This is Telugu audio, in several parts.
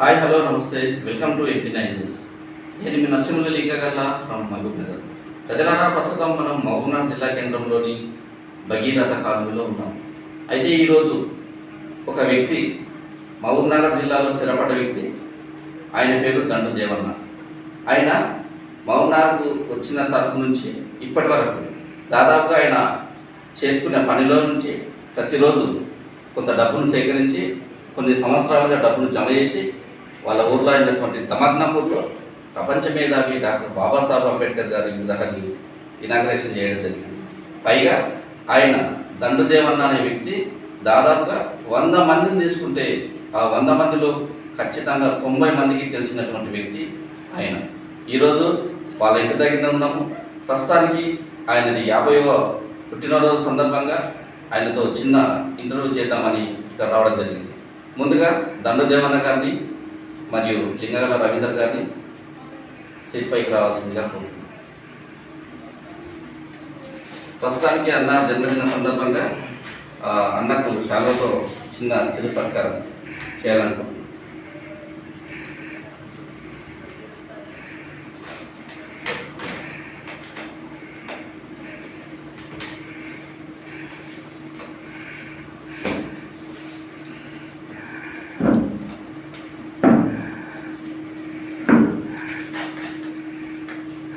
హాయ్ హలో నమస్తే. Welcome to eighty nine news. నేను మీ నరసింహుల లింగగల్ల ఫ్రమ్ మహబూబ్ నగర్. ప్రజలారా ప్రస్తుతం మనం మహబూబ్నగర్ జిల్లా కేంద్రంలోని భగీరథ కాలనీలో ఉన్నాం. అయితే ఈరోజు ఒక వ్యక్తి మహబూబ్నగర్ జిల్లాలో స్థిరపడ్డ వ్యక్తి ఆయన పేరు దండు దేవన్న. ఆయన మహబూబ్నగర్కు వచ్చిన తరపు నుంచి ఇప్పటి వరకు దాదాపుగా ఆయన చేసుకునే పనిలో నుంచి ప్రతిరోజు కొంత డబ్బును సేకరించి కొన్ని సంవత్సరాలుగా డబ్బును జమ చేసి వాళ్ళ ఊర్లో అయినటువంటి దమగ్నపూర్లో ప్రపంచ మేధావి డాక్టర్ బాబాసాహెబ్ అంబేద్కర్ గారి విగ్రహాన్ని ఇనాగ్రేషన్ చేయడం జరిగింది. పైగా ఆయన దండుదేవన్న అనే వ్యక్తి దాదాపుగా వంద మందిని తీసుకుంటే ఆ వంద మందిలో ఖచ్చితంగా తొంభై మందికి తెలిసినటువంటి వ్యక్తి ఆయన. ఈరోజు వాళ్ళ ఇంటి దగ్గర ఉన్నాము. ప్రస్తుతానికి ఆయనది యాభైవ పుట్టినరోజు సందర్భంగా ఆయనతో చిన్న ఇంటర్వ్యూ చేద్దామని ఇక్కడ రావడం జరిగింది. ముందుగా దండదేవన్న గారిని మరియు లింగగల రవీందర్ గారిని సీట్ పైకి రావాల్సిందిగా కోరుతున్నాను ప్రస్తుతానికి అన్న జన్మదిన సందర్భంగా ఆ, అన్నకు శాలతో చిన్న చిరు సత్కారం చేయాలనుకుంటున్నాను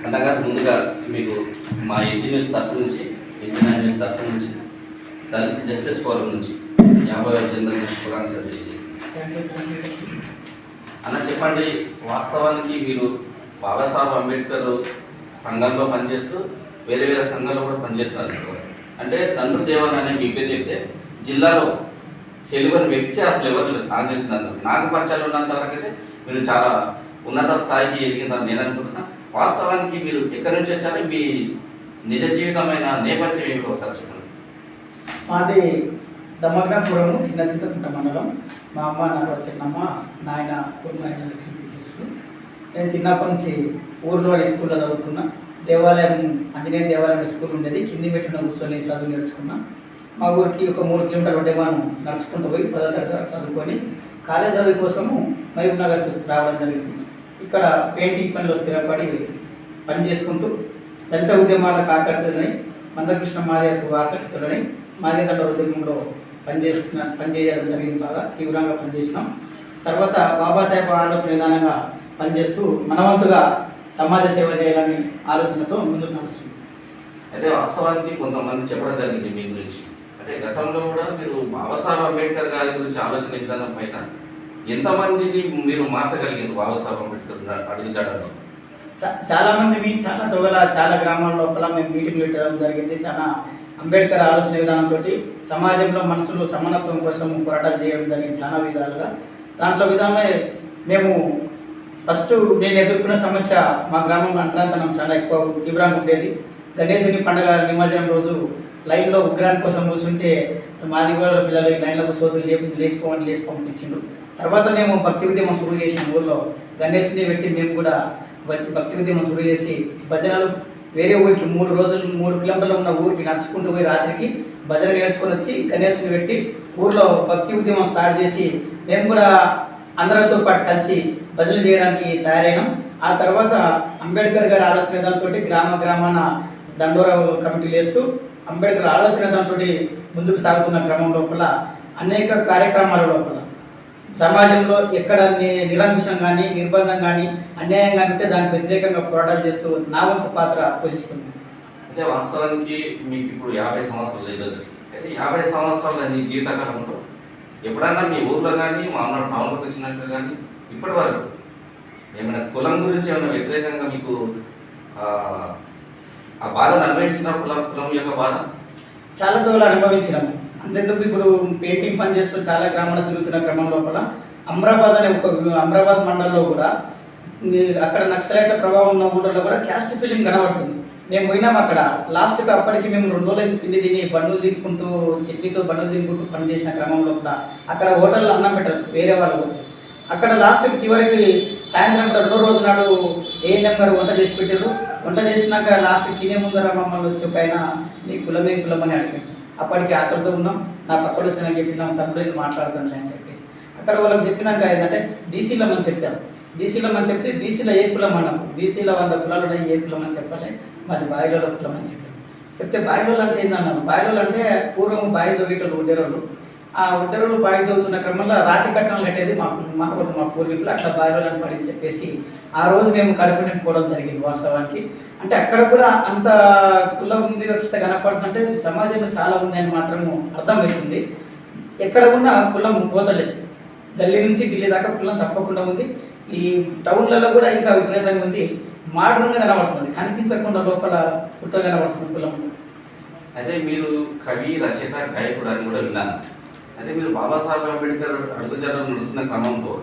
అన్నగారు ముందుగా మీకు మా ఇంటి న్యూస్ తరపు నుంచి ఇంటి నైన్ న్యూస్ తరపు నుంచి దళిత జస్టిస్ ఫోరం నుంచి యాభై జన్మదిన శుభాకాంక్షలు అన్న చెప్పండి వాస్తవానికి మీరు బాబాసాహెబ్ అంబేద్కర్ సంఘంలో పనిచేస్తూ వేరే వేరే సంఘాల్లో కూడా పనిచేస్తున్నారు అంటే తండ్రి దేవన్ అనే మీ పేరు చెప్తే జిల్లాలో తెలియని వ్యక్తి అసలు ఎవరు లేరు. నాకు తెలిసినంత నాకు పరిచయాలు ఉన్నంత వరకు అయితే మీరు చాలా ఉన్నత స్థాయికి ఎదిగిందని నేను అనుకుంటున్నా. వాస్తవానికి మీరు ఎక్కడి నుంచి వచ్చారు? మీ నిజ జీవితమైన నేపథ్యం ఏమిటో ఒకసారి చెప్పండి. మాది దమ్మగ్నాపురము చిన్న చింతకుంట మండలం. మా అమ్మ నాకు చిన్నమ్మ నాయన కుటుంబాయి గారికి నేను చిన్నప్పటి నుంచి ఊర్లో స్కూల్లో చదువుకున్నా. దేవాలయం ఆంజనేయ దేవాలయం స్కూల్ ఉండేది. కింది మెట్టున కూర్చొని చదువు నేర్చుకున్నా. మా ఊరికి ఒక మూడు కిలోమీటర్లు ఉంటే మనం నడుచుకుంటూ పోయి పదో తరగతి వరకు చదువుకొని కాలేజ్ చదువు కోసము మహబూబ్ నగర్కి రావడం జరిగింది. ఇక్కడ పెయింటింగ్ పనిలో స్థిరపడి పని చేసుకుంటూ దళిత ఉద్యమాలకు ఆకర్షితులని మందకృష్ణ మాదేవకు ఆకర్షితులని మాదేదండ ఉద్యమంలో పనిచేస్తున్న పనిచేయడం జరిగింది బాగా తీవ్రంగా పనిచేసినాం. తర్వాత బాబాసాహెబ్ ఆలోచన విధానంగా పనిచేస్తూ మనవంతుగా సమాజ సేవ చేయాలని ఆలోచనతో ముందుకు నడుస్తుంది అయితే వాస్తవానికి కొంతమంది చెప్పడం జరిగింది మీ గురించి. అంటే గతంలో కూడా మీరు బాబాసాహెబ్ అంబేద్కర్ గారి గురించి ఆలోచన విధానం పైన ఎంతమందిని మీరు మార్చగలిగారు బాబాసాహెబ్ అంబేద్కర్ అడుగుజాడలో చాలా మందిని చాలా తొగల చాలా గ్రామాల లోపల మేము మీటింగ్లు పెట్టడం జరిగింది. చాలా అంబేద్కర్ ఆలోచన విధానంతో సమాజంలో మనుషులు సమానత్వం కోసం పోరాటాలు చేయడం జరిగింది చాలా విధాలుగా. దాంట్లో విధమే మేము ఫస్ట్ నేను ఎదుర్కొన్న సమస్య మా గ్రామంలో అంటరాంతనం చాలా ఎక్కువ తీవ్రంగా ఉండేది. గణేశుని పండగ నిమజ్జనం రోజు లైన్లో ఉగ్రాన్ని కోసం కూర్చుంటే మాది కూడా పిల్లలు ఈ లైన్లో సోదులు లేపి లేచిపోమని లేచి తర్వాత మేము భక్తి ఉద్యమం శురు చేసిన ఊర్లో గణేశుని పెట్టి మేము కూడా భక్తి ఉద్యమం శురు చేసి భజనలు వేరే ఊరికి మూడు రోజులు మూడు కిలోమీటర్లు ఉన్న ఊరికి నడుచుకుంటూ పోయి రాత్రికి భజన నేర్చుకొని వచ్చి గణేశుని పెట్టి ఊర్లో భక్తి ఉద్యమం స్టార్ట్ చేసి మేము కూడా అందరితో పాటు కలిసి భజనలు చేయడానికి తయారైనాం. ఆ తర్వాత అంబేద్కర్ గారి ఆలోచన దాంతో గ్రామ గ్రామాన దండోరా కమిటీలు వేస్తూ అంబేద్కర్ ఆలోచన దాంతో ముందుకు సాగుతున్న క్రమం లోపల అనేక కార్యక్రమాల లోపల సమాజంలో ఎక్కడ నిరంకుశం కానీ నిర్బంధం కానీ అన్యాయం కానీ ఉంటే దానికి వ్యతిరేకంగా పోరాటాలు చేస్తూ నా వంతు పాత్ర పోషిస్తుంది. అయితే వాస్తవానికి మీకు ఇప్పుడు యాభై సంవత్సరాలు ఈరోజు అయితే యాభై సంవత్సరాల నీ జీవితకాలంలో ఎప్పుడైనా మీ ఊర్లో కానీ మామూలు టౌన్లోకి వచ్చినాక కానీ ఇప్పటి వరకు ఏమైనా కులం గురించి ఏమైనా వ్యతిరేకంగా మీకు ఆ, ఆ బాధను అనుభవించిన కులం కులం యొక్క బాధ? చాలా తోలు అనుభవించినాము. అంతెందుకు ఇప్పుడు పెయింటింగ్ పని చేస్తూ చాలా గ్రామాలు తిరుగుతున్న క్రమం లోపల అమరాబాద్ అనే ఒక అమరాబాద్ మండలంలో కూడా అక్కడ నక్సలైట్ల ప్రభావం ఉన్న ఊళ్ళలో కూడా క్యాస్ట్ ఫీలింగ్ కనబడుతుంది. మేము పోయినాం అక్కడ. లాస్ట్కి అప్పటికి మేము రెండు రోజులు తిండి తిని బండ్లు తినుకుంటూ చట్నీతో బండ్లు తినుకుంటూ పనిచేసిన క్రమంలో కూడా అక్కడ హోటల్లో అన్నం పెట్టరు వేరే వాళ్ళు పోతే. అక్కడ లాస్ట్కి చివరికి సాయంత్రం రెండో రోజు నాడు ఏఎన్ఎం గారు వంట చేసి పెట్టారు. వంట చేసినాక లాస్ట్కి తినే ముందర మమ్మల్ని వచ్చి పైన నీ కులమే కులం అని అడిగాడు. అప్పటికి ఆకలితో ఉన్నాం నా పక్కడు వస్తానని చెప్పినాం తమ్ముడు నేను అని చెప్పేసి. అక్కడ వాళ్ళకి చెప్పినాక ఏంటంటే డీసీలో మనం చెప్పాం. బీసీలో మనం చెప్తే బీసీలో ఏ కులం అన్నాం. బీసీలో వంద కులాలు ఉన్నాయి ఏ కులం అని చెప్పలే. మరి బాయిలలో కులం అని చెప్పాం. చెప్తే బాయిలలో అంటే ఏందన్నాను బాయిలలో అంటే పూర్వం బాయి దొవ్వేటోళ్ళు ఉండేవాళ్ళు. ఆ ఉత్తర్వులు బావి క్రమంలో రాతి కట్టడం కట్టేది మా మా మా పూర్వీకులు అట్లా బావిలో పడి చెప్పేసి ఆ రోజు మేము కలుపు నింపుకోవడం జరిగింది వాస్తవానికి. అంటే అక్కడ కూడా అంత కుల వివక్షత కనపడుతుంటే సమాజంలో చాలా ఉంది అని మాత్రము అర్థమవుతుంది. ఎక్కడ ఉన్నా కులం పోతలేదు గల్లీ నుంచి ఢిల్లీ దాకా కులం తప్పకుండా ఉంది. ఈ టౌన్లలో కూడా ఇంకా విపరీతంగా ఉంది. మోడర్న్గా కనబడుతుంది. కనిపించకుండా లోపల కుట్ర కనబడుతుంది కులం. అయితే మీరు కవి రచయిత గాయకుడు అని కూడా విన్నాను. అయితే మీరు బాబాసాహెబ్ అంబేద్కర్ అడుగుజాడలు నడుస్తున్న క్రమంలో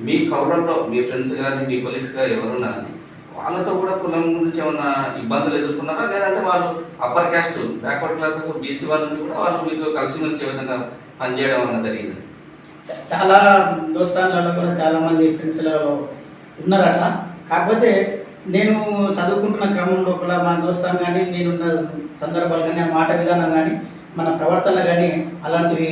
మీ కౌరంలో మీ ఫ్రెండ్స్ కానీ మీ కొలీగ్స్ కానీ ఎవరున్నా కానీ వాళ్ళతో కూడా కులం గురించి ఏమన్నా ఇబ్బందులు ఎదుర్కొన్నారా? లేదంటే వాళ్ళు upper caste backward classes BC వాళ్ళ కూడా వాళ్ళు మీతో కలిసిమెలిసి ఏ విధంగా పనిచేయడం అన్న జరిగింది? చాలా దోస్తాన్లలో కూడా చాలా మంది ఫ్రెండ్స్లలో అట్లా కాకపోతే నేను చదువుకుంటున్న క్రమం లోపల మా దోస్తాను కానీ నేనున్న సందర్భాలు కానీ ఆ మాట విధానం కానీ మన ప్రవర్తన కానీ అలాంటివి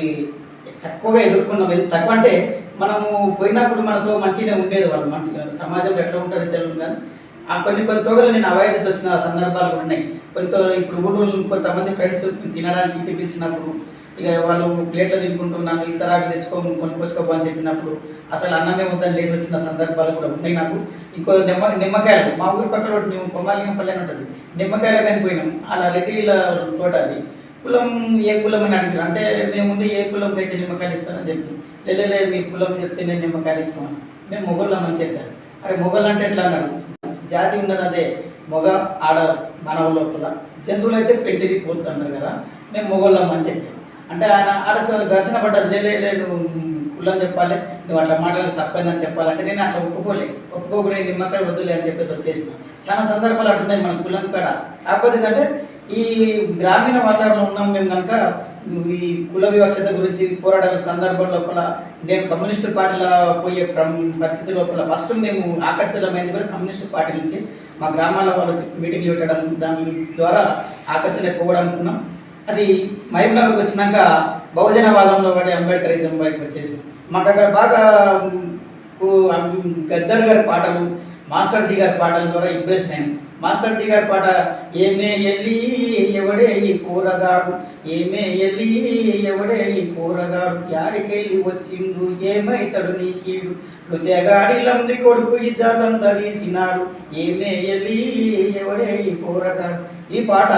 తక్కువగా ఎదుర్కొన్నాం. ఎంత తక్కువ అంటే మనము పోయినప్పుడు మనతో మంచిగానే ఉండేది వాళ్ళు. మంచిగా సమాజంలో ఎట్లా ఉంటారో తెలియదు కానీ ఆ కొన్ని కొన్ని తోగలు నేను అవాయిడ్ వచ్చిన సందర్భాలు ఉన్నాయి. కొన్ని తో- ఇప్పుడు ఊళ్ళో కొంతమంది ఫ్రెండ్స్ తినడానికి ఇంటికి పిలిచినప్పుడు ఇక వాళ్ళు ప్లేట్లో తినుకుంటూ నన్ను ఇస్తారా అవి తెచ్చుకో కొనుక్కొచ్చుకోపో అని చెప్పినప్పుడు అసలు అన్నమే వద్దని లేచి వచ్చిన సందర్భాలు కూడా ఉన్నాయి నాకు. ఇంకో నిమ్మ నిమ్మకాయలు. మా ఊరి పక్కన మేము కొమ్మాలి పల్లెని ఉంటుంది. నిమ్మకాయలు కనిపోయినాం అలా రెడ్డిల తోట అది. కులం ఏ కులం అని అడిగారు అంటే మేముండి ఏ కులంకి అయితే నిమ్మకాయలు ఇస్తానని చెప్పి. లేలే మీ కులం చెప్తే నేను నిమ్మకాయలు ఇస్తామని మేము మొగోళ్ళం అని చెప్పారు. అరే మొగలు అంటే ఎట్లా అన్నారు? జాతి ఉన్నది అదే. మొగ ఆడ మనవ లోపల. జంతువులు అయితే పెట్టిది పోతుంది అంటారు కదా. మేము మొగోళ్ళం అని చెప్పారు. అంటే ఆయన ఆడ ఘర్షణ పడ్డది. లేదు లే నువ్వు కులం చెప్పాలి. నువ్వు అట్లా మాట్లాడి తప్పైందని చెప్పాలంటే నేను అట్లా ఒప్పుకోలే. ఒప్పుకోకుండా నిమ్మకాయ వద్దులే అని చెప్పేసి వచ్చేసిన. చాలా సందర్భాలు అట్టున్నాయి మన కులం కాడ. కాకపోతే ఏంటంటే ఈ గ్రామీణ వాతావరణంలో ఉన్నాం మేము కనుక ఈ కుల వివక్షత గురించి పోరాటాల సందర్భం లోపల నేను కమ్యూనిస్టు పార్టీలో పోయే పరిస్థితి లోపల ఫస్ట్ మేము ఆకర్షణమైంది కూడా కమ్యూనిస్టు పార్టీ నుంచి. మా గ్రామాల వాళ్ళు మీటింగ్లు పెట్టడం దాని ద్వారా ఆకర్షణ ఎక్కువ అనుకున్నాం అది మహబూబ్నగర్కి వచ్చినాక బహుజనవాదంలో పడి అంబేద్కరిజం వైపు వచ్చేసి మాకు అక్కడ బాగా గద్దర్ గారి పాటలు మాస్టర్ జీ గారి పాటల ద్వారా ఇంప్రెస్ నేను. మాస్టర్ జీ గారి పాట ఏమే ఎల్లి ఎవడే ఈ కూరగాడు? ఏమే ఎల్లి ఎవడే ఈ కూరగాడు? యాడికెళ్ళి వచ్చిండు ఏమైతాడు నీ కీడు? రుచేగాడి లంది కొడుకు ఈ జాతంతా తీసినాడు. ఏమే ఎల్లి ఎవడే ఈ కూరగాడు? ఈ పాట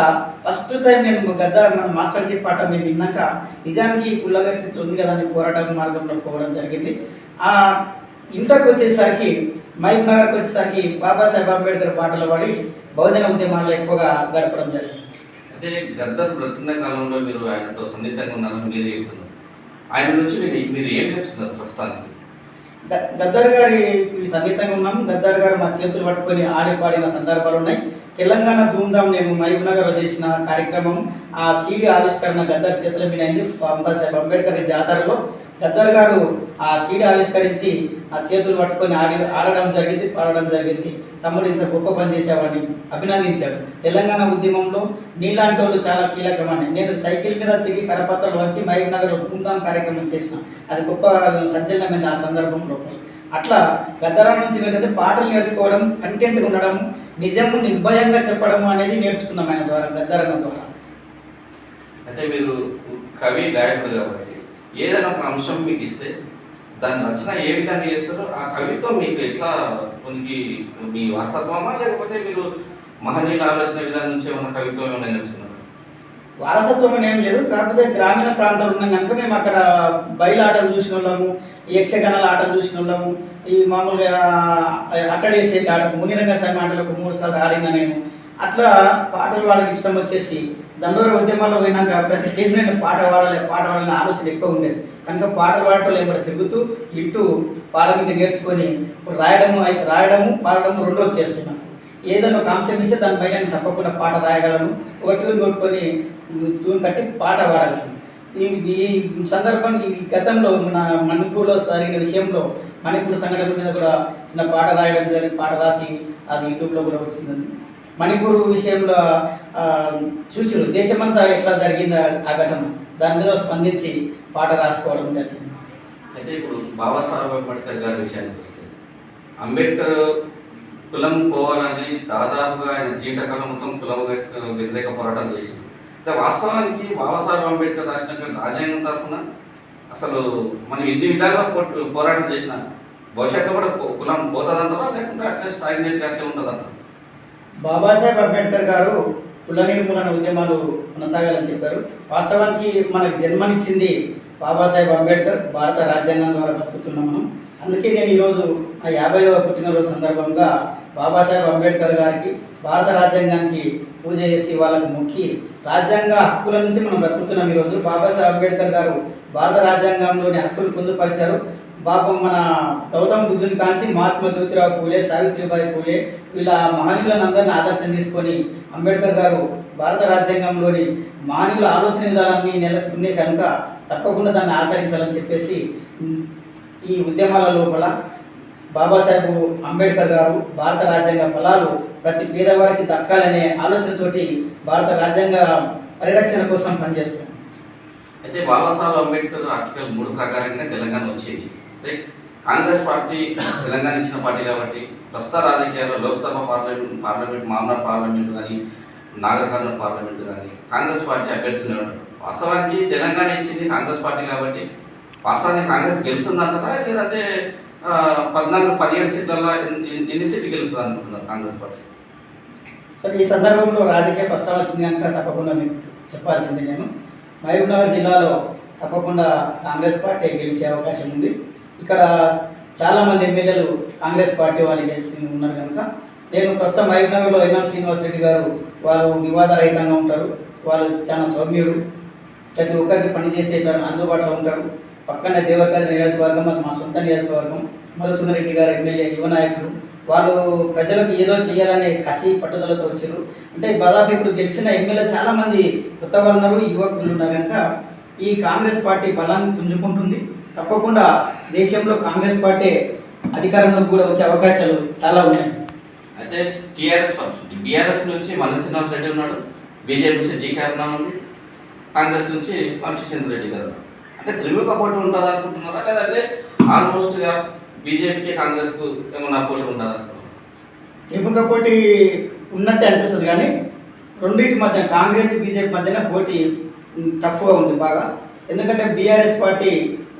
ఫస్ట్ టైం నేను గద్ద మన మాస్టర్ జీ పాట మేము విన్నాక నిజానికి ఈ కుల వ్యక్తిత్వం ఉంది కదా అని పోరాటం మార్గంలో పోవడం జరిగింది. ఆ ఇంటర్కి వచ్చేసరికి మహబూబ్ నగర్కి వచ్చేసరికి బాబాసాహెబ్ అంబేద్కర్ పాటలు పాడి బహుజన ఉద్యమాల్లో ఎక్కువగా గడపడం జరిగింది. అయితే గద్దర్ బ్రతికిన కాలంలో మీరు ఆయనతో సన్నిహితంగా ఉన్నారని మీరు చెబుతున్నారు ఆయన నుంచి మీరు మీరు ఏం నేర్చుకున్నారు ప్రస్తుతానికి? గద్దర్ గారికి సన్నిహితంగా ఉన్నాం. గద్దర్ గారు మా చేతులు పట్టుకొని ఆడి పాడిన సందర్భాలు ఉన్నాయి. తెలంగాణ ధూమ్ధాం నేను మహబూబ్ నగర్లో చేసిన కార్యక్రమం ఆ సీడీ ఆవిష్కరణ గద్దర్ చేతుల మీద అయింది. బాబాసాహెబ్ అంబేద్కర్ జాతరలో గద్దర్ గారు ఆ సీడీ ఆవిష్కరించి ఆ చేతులు పట్టుకొని ఆడి ఆడడం జరిగింది పాడడం జరిగింది. తమ్ముడు ఇంత గొప్ప పని చేశావని అభినందించాడు. తెలంగాణ ఉద్యమంలో నీలాంటి వాళ్ళు చాలా కీలకమని. నేను సైకిల్ మీద తిరిగి కరపత్రాలు వచ్చి మహబూబ్ నగర్లో ధూమ్ధాం కార్యక్రమం చేసిన. అది గొప్ప సంచలనమైంది ఆ సందర్భంలో అట్లా గద్దరా నుంచి ఏంటంటే పాటలు నేర్చుకోవడం కంటెంట్గా ఉండడం నిజము నిర్భయంగా చెప్పడం అనేది నేర్చుకున్నాం ఆయన ద్వారా గద్దరన్న ద్వారా. అయితే మీరు కవి గాయకుడు కాబట్టి ఏదైనా ఒక అంశం మీకు ఇస్తే దాని రచన ఏ విధంగా చేస్తారో ఆ కవిత్వం మీకు ఎట్లా ఉనికి మీ వారసత్వమా? లేకపోతే మీరు మహనీయులు ఆలోచన విధానం నుంచి ఏమైనా కవిత్వం ఏమైనా నేర్చుకున్నారు? వారసత్వం ఏం లేదు. కాకపోతే గ్రామీణ ప్రాంతాలు ఉన్నాం కనుక మేము అక్కడ బయలు ఆటలు చూసిన వాళ్ళము యక్షగణాల ఆటలు చూసిన వాళ్ళము ఈ మామూలుగా అట్టడేసే ఆట మునిరంగ స్వామి ఆటలకు ఒక మూడు సార్లు ఆడినా నేను అట్లా పాటలు వాళ్ళకి ఇష్టం వచ్చేసి దండోర ఉద్యమాల్లో పోయినాక ప్రతి స్టేజ్ మీద పాట పాడాలి పాట పాడాలని ఆలోచన ఎక్కువ ఉండేది. కనుక పాటలు పాడటం ఏమో తిరుగుతూ ఇంటూ పాడడం మీద నేర్చుకొని ఇప్పుడు రాయడము రాయడము పాడడము రెండో వచ్చేస్తాయి ఏదైనా ఒక అంశం ఇస్తే దానిపైన నేను తప్పకుండా పాట రాయగలను ఒక ట్యూన్ కొట్టుకొని ట్యూన్ కట్టి పాట పాడగలను ఈ ఈ సందర్భం ఈ గతంలో మన మణిపూర్లో జరిగిన విషయంలో మణిపూర్ సంఘటన మీద కూడా చిన్న పాట రాయడం జరిగి పాట రాసి అది యూట్యూబ్లో కూడా వచ్చిందండి. మణిపూర్ విషయంలో ఆ, చూసిరు. దేశమంతా ఎట్లా జరిగింది ఆ- ఘటన? దాని మీద స్పందించి పాట రాసుకోవడం జరిగింది. అయితే ఇప్పుడు బాబాసాహెబ్ అంబేద్కర్ గారి విషయానికి వస్తే అంబేద్కర్ కులం పోవాలని దాదాపుగా ఆయన జీవితకాలం మొత్తం కులం వ్యతిరేక పోరాటం చేసింది అయితే వాస్తవానికి బాబాసాహెబ్ అంబేద్కర్ రాసినటువంటి రాజ్యాంగం తరఫున అసలు మనం ఎన్ని విధాలుగా పో- పోరాటం చేసినా భవిష్యత్తు కూడా కులం పోతుందంటారా? లేకుంటే అట్లే స్టాగ్నేట్గా అట్లే ఉంటుందంటారా? బాబాసాహెబ్ అంబేద్కర్ గారు కుల నిర్మూలన ఉద్యమాలు కొనసాగాలని చెప్పారు. వాస్తవానికి మనకు జన్మనిచ్చింది బాబాసాహెబ్ అంబేద్కర్ భారత రాజ్యాంగం ద్వారా బతుకుతున్నాం మనం. అందుకే నేను ఈరోజు ఆ యాభైవ పుట్టినరోజు సందర్భంగా బాబాసాహెబ్ అంబేద్కర్ గారికి భారత రాజ్యాంగానికి పూజ చేసి వాళ్ళకు మొక్కి రాజ్యాంగ హక్కుల నుంచి మనం బ్రతుకుతున్నాం ఈరోజు. బాబాసాహెబ్ అంబేద్కర్ గారు భారత రాజ్యాంగంలోని హక్కులు పొందుపరిచారు. పాపం మన గౌతమ బుద్ధుని కాంచి మహాత్మా జ్యోతిరావు పూలే సావిత్రిబాయి పూలే వీళ్ళ మహనీయులను అందరినీ ఆదర్శం తీసుకొని అంబేద్కర్ గారు భారత రాజ్యాంగంలోని మానవుల ఆలోచన విధానాన్ని నెలకొన్నే కనుక తప్పకుండా దాన్ని ఆచరించాలని చెప్పేసి ఈ ఉద్యమాల లోపల బాబాసాహెబ్ అంబేద్కర్ గారు భారత రాజ్యాంగ ఫలాలు ప్రతి పేదవారికి దక్కాలనే ఆలోచనతోటి భారత రాజ్యాంగ పరిరక్షణ కోసం పనిచేస్తుంది అయితే బాబాసాహెబ్ అంబేద్కర్ ఆర్టికల్ మూడు ప్రకారంగా తెలంగాణ వచ్చేది. అయితే కాంగ్రెస్ పార్టీ తెలంగాణ ఇచ్చిన పార్టీ కాబట్టి ప్రస్తుత రాజకీయాల్లో లోక్సభ పార్లమెంట్ పార్లమెంట్ మామూలు పార్లమెంట్ కానీ నాగర్ పార్లమెంట్ కానీ కాంగ్రెస్ పార్టీ అభ్యర్థులు వాస్తవానికి తెలంగాణ ఇచ్చింది కాంగ్రెస్ పార్టీ కాబట్టి వాస్తవానికి కాంగ్రెస్ గెలుస్తుందంటారా? లేదంటే పద్నాలుగు పదిహేడు సీట్లలో ఎన్ని- సీట్లు గెలుస్తుంది అనుకుంటున్నారు కాంగ్రెస్ పార్టీ? సార్ ఈ సందర్భంలో రాజకీయ ప్రస్తావన వచ్చింది కనుక తప్పకుండా మీకు చెప్పాల్సింది నేను. మహబూబ్నగర్ జిల్లాలో తప్పకుండా కాంగ్రెస్ పార్టీ గెలిచే అవకాశం ఉంది. ఇక్కడ చాలామంది ఎమ్మెల్యేలు కాంగ్రెస్ పార్టీ వాళ్ళు గెలిచి ఉన్నారు కనుక. నేను ప్రస్తుతం మహబూబ్నగర్లో ఎన్ఎం శ్రీనివాస్ రెడ్డి గారు వారు వివాద రహితంగా ఉంటారు. వాళ్ళు చాలా సౌమ్యుడు. ప్రతి ఒక్కరికి పనిచేసే అందుబాటులో ఉంటారు. పక్కనే దేవరకాద నియోజకవర్గం అది మా సొంత నియోజకవర్గం. మధుసూదన్ గారు ఎమ్మెల్యే యువ నాయకులు. వాళ్ళు ప్రజలకు ఏదో చేయాలనే కసి పట్టుదలతో వచ్చారు అంటే దాదాపు ఇప్పుడు గెలిచిన ఎమ్మెల్యే చాలామంది కొత్త వాళ్ళు ఉన్నారు యువకులు ఉన్నారు కనుక. ఈ కాంగ్రెస్ పార్టీ బలాన్ని పుంజుకుంటుంది. తప్పకుండా దేశంలో కాంగ్రెస్ పార్టీ అధికారంలోకి కూడా వచ్చే అవకాశాలు చాలా ఉన్నాయి. అయితే టీఆర్ఎస్ పార్టీ బీఆర్ఎస్ నుంచి మన శ్రీనివాస్ రెడ్డి ఉన్నాడు. బీజేపీ నుంచి డీకే అరుణ ఉంది కాంగ్రెస్ నుంచి వంశీచంద్ర రెడ్డి గారు. అంటే త్రిముఖ పోటీ ఉంటుంది అనుకుంటున్నారా? లేదంటే ఆల్మోస్ట్గా బీజేపీకి కాంగ్రెస్కు ఏమన్నా పోటీ ఉంటుంది త్రిముఖ పోటీ ఉన్నట్టే అనిపిస్తుంది కానీ రెండింటి మధ్య కాంగ్రెస్ బీజేపీ మధ్యన పోటీ టఫ్గా ఉంది బాగా. ఎందుకంటే బీఆర్ఎస్ పార్టీ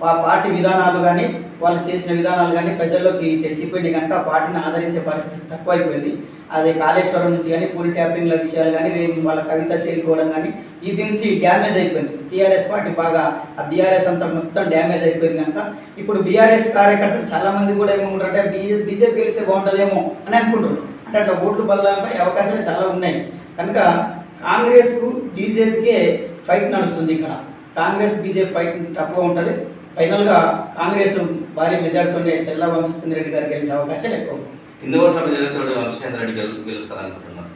ఆ పార్టీ విధానాలు కానీ వాళ్ళు చేసిన విధానాలు కానీ ప్రజల్లోకి తెలిసిపోయింది కనుక ఆ పార్టీని ఆదరించే పరిస్థితి తక్కువైపోయింది. అది కాళేశ్వరం నుంచి కానీ పూల్ ట్యాపింగ్ల విషయాలు కానీ వాళ్ళ కవిత చేరుకోవడం కానీ ఇది నుంచి డ్యామేజ్ అయిపోయింది. టీఆర్ఎస్ పార్టీ బాగా ఆ బీఆర్ఎస్ అంతా మొత్తం డ్యామేజ్ అయిపోయింది కనుక ఇప్పుడు బీఆర్ఎస్ కార్యకర్తలు చాలా మంది కూడా ఏమనుకుంటారంటే బీజే బీజేపీ గెలిస్తే బాగుంటుందేమో అని అనుకుంటారు. అంటే అట్లా ఓట్లు బదలాంపై అవకాశాలు చాలా ఉన్నాయి. కనుక కాంగ్రెస్కు బీజేపీకే ఫైట్ నడుస్తుంది ఇక్కడ. కాంగ్రెస్ బీజేపీ ఫైట్ టఫ్గా ఉంటుంది. ఫైనల్గా కాంగ్రెస్ భారీ మెజార్టీతోనే చెల్లా వంశచంద్ర రెడ్డి గారు గెలిచే అవకాశాలు ఎక్కువ. ఎన్ని ఓట్ల మెజారిటీ వంశీచంద్ర రెడ్డి గెలు గెలుస్తారు అనుకుంటున్నారు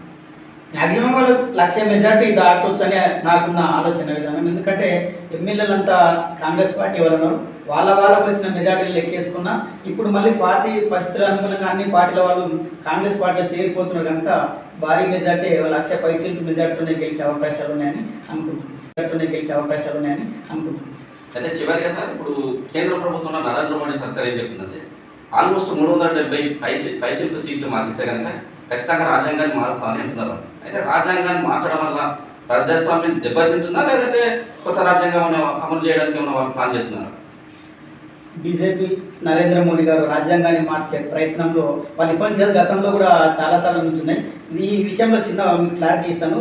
మ్యాక్సిమం వాళ్ళు లక్ష మెజార్టీ దాటొచ్చు అనే నాకున్న ఆలోచన విధానం. ఎందుకంటే ఎమ్మెల్యేలంతా కాంగ్రెస్ పార్టీ వాళ్ళు ఉన్నారు వాళ్ళ వాళ్ళకు వచ్చిన మెజార్టీలు లెక్కేసుకున్నా ఇప్పుడు మళ్ళీ పార్టీ పరిస్థితులు అనుగుణంగా అన్ని పార్టీల వాళ్ళు కాంగ్రెస్ పార్టీలో చేరిపోతున్నారు కనుక భారీ మెజార్టీ లక్ష పైచీలకు మెజార్టీతోనే గెలిచే అవకాశాలు ఉన్నాయని అనుకుంటున్నాను గెలిచే అవకాశాలు ఉన్నాయని అనుకుంటున్నాను అయితే చివరిగా సార్ ఇప్పుడు కేంద్ర ప్రభుత్వంలో నరేంద్ర మోడీ సర్కార్ ఏం చెప్తుందంటే ఆల్మోస్ట్ మూడు వందల డెబ్బై పై పైచిల్పు సీట్లు మారిస్తే కనుక ఖచ్చితంగా రాజ్యాంగాన్ని మారుస్తామని అంటున్నారు. అయితే రాజ్యాంగాన్ని మార్చడం వల్ల ప్రజాస్వామ్యం దెబ్బతింటుందా లేదంటే కొత్త రాజ్యాంగం అమలు చేయడానికి ఏమైనా వాళ్ళు ప్లాన్ చేస్తున్నారు? బీజేపీ నరేంద్ర మోడీ గారు రాజ్యాంగాన్ని మార్చే ప్రయత్నంలో వాళ్ళు ఇప్పటి నుంచి గతంలో కూడా చాలాసార్లు నుంచి ఉన్నాయి ఇది ఈ విషయంలో చిన్న క్లారిటీ ఇస్తాను.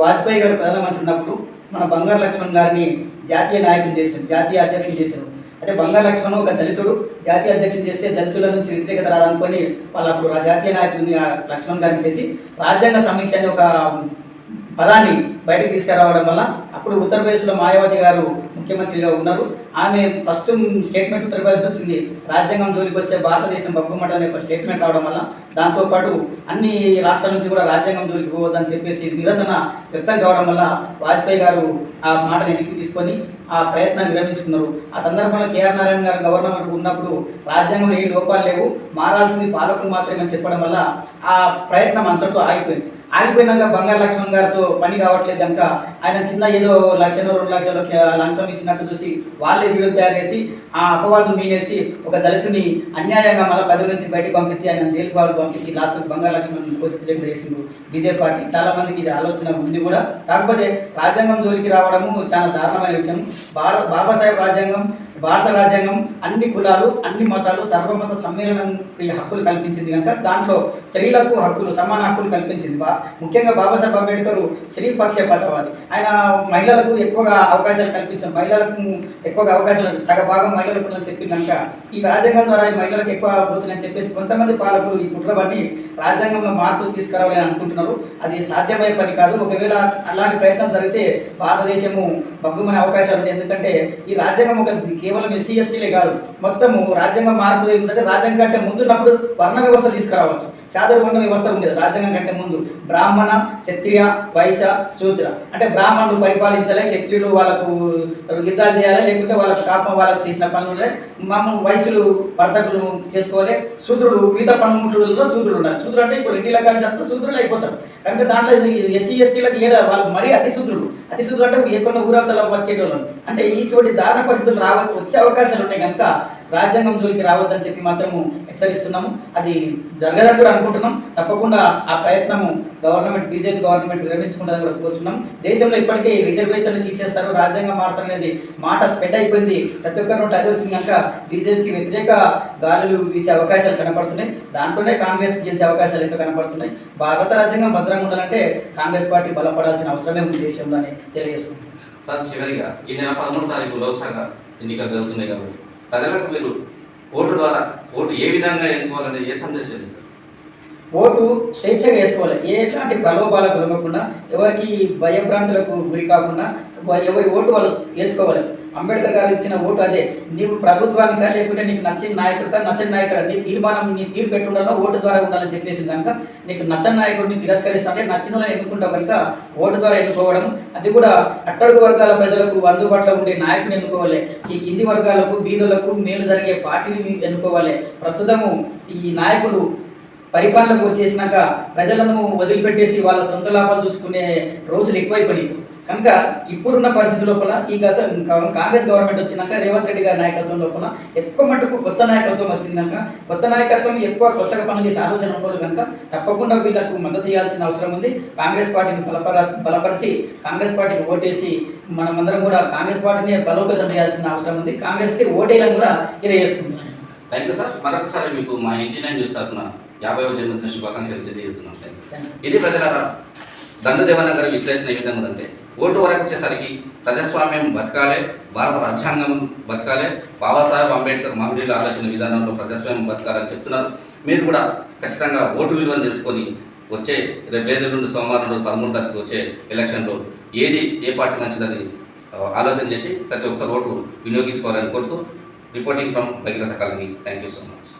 వాజ్పేయి గారు ప్రధానమంత్రి ఉన్నప్పుడు మన బంగారు లక్ష్మణ్ గారిని జాతీయ నాయకులు చేశారు జాతీయ అధ్యక్షులు చేశారు. అయితే బంగారు లక్ష్మణ్ ఒక దళితుడు జాతీయ అధ్యక్షుడు చేస్తే దళితుల నుంచి వ్యతిరేకత రాదనుకొని వాళ్ళు అప్పుడు జాతీయ నాయకుడిని లక్ష్మణ్ గారిని చేసి రాజ్యాంగ సమీక్ష అని ఒక పదాన్ని బయటకు తీసుకురావడం వల్ల అప్పుడు ఉత్తరప్రదేశ్లో మాయావతి గారు ముఖ్యమంత్రిగా ఉన్నారు. ఆమె ఫస్ట్ స్టేట్మెంట్ ఉత్తరప్రదేశ్ వచ్చింది. రాజ్యాంగం జోలికి వస్తే భారతదేశం బొమ్మట అనే ఒక స్టేట్మెంట్ రావడం వల్ల దాంతోపాటు అన్ని రాష్ట్రాల నుంచి కూడా రాజ్యాంగం జోలికి పోవద్దని చెప్పేసి నిరసన వ్యక్తం కావడం వల్ల వాజ్పేయి గారు ఆ మాటను వెనక్కి తీసుకొని ఆ ప్రయత్నాన్ని విరమించుకున్నారు. ఆ సందర్భంలో కేఆర్ నారాయణ గారు గవర్నర్ ఉన్నప్పుడు రాజ్యాంగంలో ఏ లోపాలు లేవు మారాల్సింది పాలకులు మాత్రమే అని చెప్పడం వల్ల ఆ ప్రయత్నం అంతటితో ఆగిపోయింది. ఆగిపోయినాక బంగారు లక్ష్మణ్ గారితో పని కావట్లేదు కనుక ఆయన చిన్న ఏదో లక్షలు రెండు లక్షలు లంచం ఇచ్చినట్టు చూసి వాళ్ళే వీడియో తయారు చేసి ఆ అపవాదం మీనేసి ఒక దళితుని అన్యాయంగా మళ్ళీ పదవి నుంచి బయటకు పంపించి ఆయన జైలు పాలు పంపించి లాస్ట్ బంగారు లక్ష్మణ్ పరిస్థితి లేకుండా చేసిండు బీజేపీ పార్టీ. చాలా మందికి ఇది ఆలోచన ఉంది కూడా. కాకపోతే రాజ్యాంగం జోలికి రావడము చాలా దారుణమైన విషయం. బాబాసాహెబ్ రాజ్యాంగం భారత రాజ్యాంగం అన్ని కులాలు అన్ని మతాలు సర్వమత సమ్మేళనంకి హక్కులు కల్పించింది కనుక దాంట్లో స్త్రీలకు హక్కులు సమాన హక్కులు కల్పించింది. బా ముఖ్యంగా బాబాసాహెబ్ అంబేద్కర్ స్త్రీ పక్షపాతవాది. ఆయన మహిళలకు ఎక్కువగా అవకాశాలు కల్పించారు మహిళలకు ఎక్కువగా అవకాశాలు సగభాగం మహిళలకు ఉందని కనుక ఈ రాజ్యాంగం ద్వారా మహిళలకు ఎక్కువ పోతుందని చెప్పేసి కొంతమంది పాలకులు ఈ కుట్రబన్ని రాజ్యాంగంలో మార్పులు తీసుకురావాలని అనుకుంటున్నారు. అది సాధ్యమయ్యే పని కాదు. ఒకవేళ అలాంటి ప్రయత్నం జరిగితే భారతదేశము బగ్గుమనే అవకాశాలు ఉన్నాయి ఎందుకంటే ఈ రాజ్యాంగం ఒక కేవలం ఎస్సీ ఎస్టీలే కాదు మొత్తము రాజ్యాంగం మార్పులు ఏంటంటే రాజ్యాంగం కంటే ముందున్నప్పుడు వర్ణ వ్యవస్థ తీసుకురావచ్చు. చాతుర్వర్ణ వ్యవస్థ ఉండేది రాజ్యాంగం కంటే ముందు. బ్రాహ్మణ క్షత్రియ వైశ్య శూద్ర. అంటే బ్రాహ్మణులు పరిపాలించాలి క్షత్రియులు వాళ్ళకు యుద్ధాలు చేయాలి లేకుంటే వాళ్ళకు కాపం వాళ్ళకి చేసిన పనులు ఉండాలి. మామూలు వయసులు వర్తకులు చేసుకోవాలి. శూద్రుడు మిగతా పనుముట్లలో శూద్రుడు ఉండాలి. శూద్రుడు అంటే ఇప్పుడు రెడ్డిల కలిసి అంతా శూద్రులు అయిపోతారు. కనుక దాంట్లో ఎస్సీ ఎస్టీలకు ఏడ వాళ్ళు మరీ అతి అతిశూద్రుడు అతి ఏ కొన్ని ఎక్కువ పట్టుకెళ్ళి అంటే ఇటువంటి దారుణ పరిస్థితులు రావచ్చు వచ్చే అవకాశాలు ఉంటాయి కనుక రాజ్యాంగం జోలికి రావద్దని చెప్పి మాత్రము హెచ్చరిస్తున్నాము. అది జరగదని కూడా అనుకుంటున్నాం. తప్పకుండా ఆ ప్రయత్నము గవర్నమెంట్ బీజేపీ గవర్నమెంట్ విరమించుకుంటారని కూడా కోరుచున్నాం. దేశంలో ఇప్పటికే రిజర్వేషన్లు తీసేస్తారు. రాజ్యాంగం మార్చడం అనేది మాట స్ప్రెడ్ అయిపోయింది. ప్రతి ఒక్కరి నోటి అదే వచ్చింది కనుక బీజేపీకి వ్యతిరేక గాలులు వీచే అవకాశాలు కనపడుతున్నాయి. దాంట్లోనే కాంగ్రెస్ గెలిచే అవకాశాలు ఎక్కువ కనపడుతున్నాయి. భారత రాజ్యాంగం భద్రంగా ఉండాలంటే కాంగ్రెస్ పార్టీ బలపడాల్సిన అవసరమే ఉంది దేశంలో అని తెలియజేస్తున్నాం. సార్ చివరిగా ఈ నెల పదమూడు తారీఖు లోక్సభ ఎన్నికలు జరుగుతున్నాయి కాబట్టి. ప్రజలకు మీరు ఓటు ద్వారా ఓటు ఏ విధంగా ఎంచుకోవాలని ఏ సందేశం ఇస్తారు? ఓటు స్వేచ్ఛగా వేసుకోవాలి. ఎలాంటి ప్రలోభాలకు లొంగకుండా ఎవరికి భయభ్రాంతులకు గురి కాకుండా ఎవరి ఓటు వాళ్ళు వేసుకోవాలి. అంబేద్కర్ గారు ఇచ్చిన ఓటు అదే. నీవు ప్రభుత్వానికా లేకుంటే నీకు నచ్చిన నాయకుడికా నచ్చని నాయకుడు? నీ తీర్మానం నీ తీర్పు పెట్టుండాలో? ఓటు ద్వారా ఉండాలని చెప్పేసి కనుక నీకు నచ్చని నాయకుడిని తిరస్కరిస్తా నచ్చిన వాళ్ళని ఎన్నుకుంటావు కనుక ఓటు ద్వారా ఎన్నుకోవడం అది కూడా అట్టడుగు వర్గాల ప్రజలకు అందుబాటులో ఉండే నాయకుని ఎన్నుకోవాలి. ఈ కింది వర్గాలకు బీదులకు మేలు జరిగే పార్టీని ఎన్నుకోవాలి. ప్రస్తుతము ఈ నాయకులు పరిపాలనకు వచ్చేసినాక ప్రజలను వదిలిపెట్టేసి వాళ్ళ సొంత లాభాలు చూసుకునే రోజులు ఎక్కువైపోయినాయి. కనుక ఇప్పుడున్న పరిస్థితి లోపల ఈ గత కాంగ్రెస్ గవర్నమెంట్ వచ్చినాక రేవంత్ రెడ్డి గారి నాయకత్వం లోపల ఎక్కువ మటుకు కొత్త నాయకత్వం వచ్చిందాక కొత్త నాయకత్వం ఎక్కువ కొత్తగా పనులు చేసే ఆలోచన ఉండదు కనుక తప్పకుండా వీళ్ళకు మద్దతు ఇవ్వాల్సిన అవసరం ఉంది. కాంగ్రెస్ పార్టీని బలపర బలపరిచి కాంగ్రెస్ పార్టీకి ఓటేసి మనమందరం కూడా కాంగ్రెస్ పార్టీని బలోపేతం చేయాల్సిన అవసరం ఉంది. కాంగ్రెస్కి ఓటేయాలని కూడా తెలియజేసుకుంటున్నాను థ్యాంక్ యూ సార్. మరొకసారి మీకు మా ఇంటి నైన్ న్యూస్ తరఫున యాభైవ జన్మదిన శుభాకాంక్షలు తెలియజేస్తున్నాం. ఇది ప్రజలారా దండదేవన్ గారి విశ్లేషణ ఏ విధంగా ఉందంటే ఓటు వరకు వచ్చేసరికి ప్రజాస్వామ్యం బతకాలే భారత రాజ్యాంగం బతకాలే బాబాసాహెబ్ అంబేద్కర్ మహనీయుల ఆలోచన విధానంలో ప్రజాస్వామ్యం బతకాలని చెప్తున్నారు. మీరు కూడా ఖచ్చితంగా ఓటు విలువను తెలుసుకొని వచ్చే రేపు నుండి సోమవారం రోజు పదమూడు తారీఖు వచ్చే ఎలక్షన్లో ఏది ఏ పార్టీ మంచిదని ఆలోచన చేసి ప్రతి ఒక్క ఓటు వినియోగించుకోవాలని కోరుతూ reporting from Bhagiratha colony. Thank you so much